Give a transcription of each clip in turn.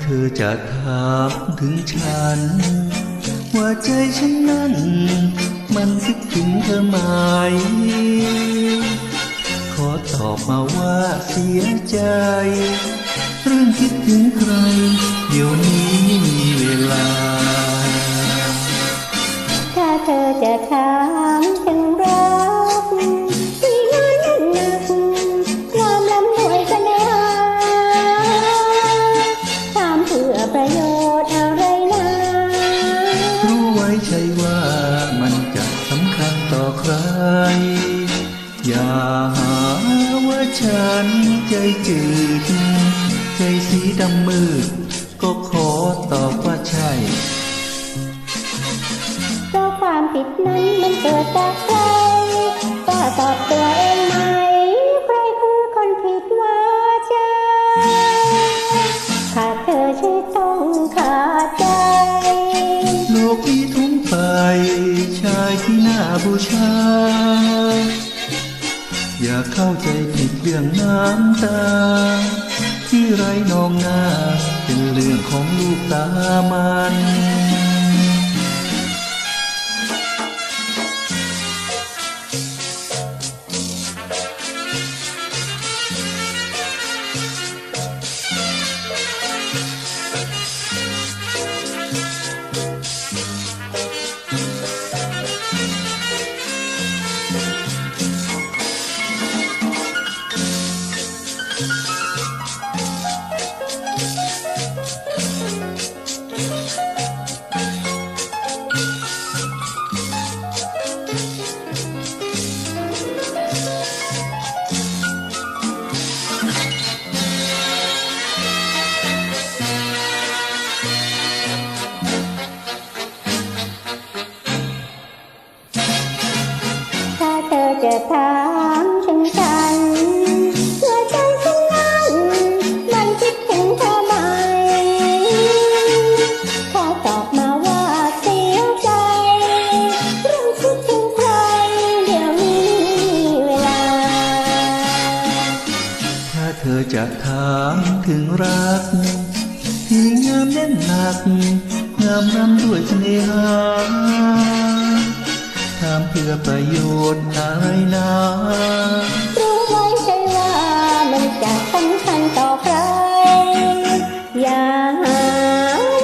เธอจะถามถึงฉัน ว่าใจฉันนั้น มันคิดถึงเธอไหม ขอตอบมาว่าเสียใจ เรื่องคิดถึงใคร เดี๋ยวนี้ไม่มีเวลา ถ้าเธอจะถาม ฉันใจจืด ใจสีดำมืด ก็ขอตอบว่าใช่เพราะความผิดนั้นมันเกิดจากใครก็ตอบตัวเองไหม ใครคือคนผิดว่าจะขาดเธอใช่ต้องขาดใจ โลกนี้ทุ่งไป ชายที่น่าบูชา อย่าเข้าใจผิดเรื่องน้ำตา ที่ไรนองหน้าเป็นเรื่องของลูกตามัน จะถามถึงฉันเพื่อใจฉันนั้นมันคิดถึงเธอไหมขอตอบมาว่าเสียใจเรื่องคิดถึงใครเดี๋ยวนี้มีเวลา ถ้าเธอจะถามถึงรัก ที่งามแน่นหนัก งามรำด้วยเสน่หาามเพื่อประโยชน์อะไรนะรู้ไว้ใช่ว่ามันจะสำคัญต่อใคร อย่าหา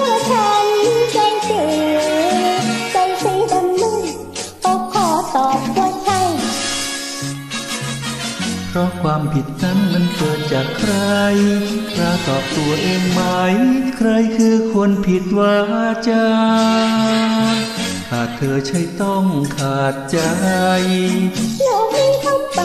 ว่าฉันใจเจืดใจสีดำมืดก็ขอตอบว่าใช่ เพราะความผิดนั้นมันเกิดจากใครกล้าตอบตัวเองไหม ใครคือคนผิดว่าจา ขาดเธอใช่ต้องขาดใจโลกนี้ทั้งไป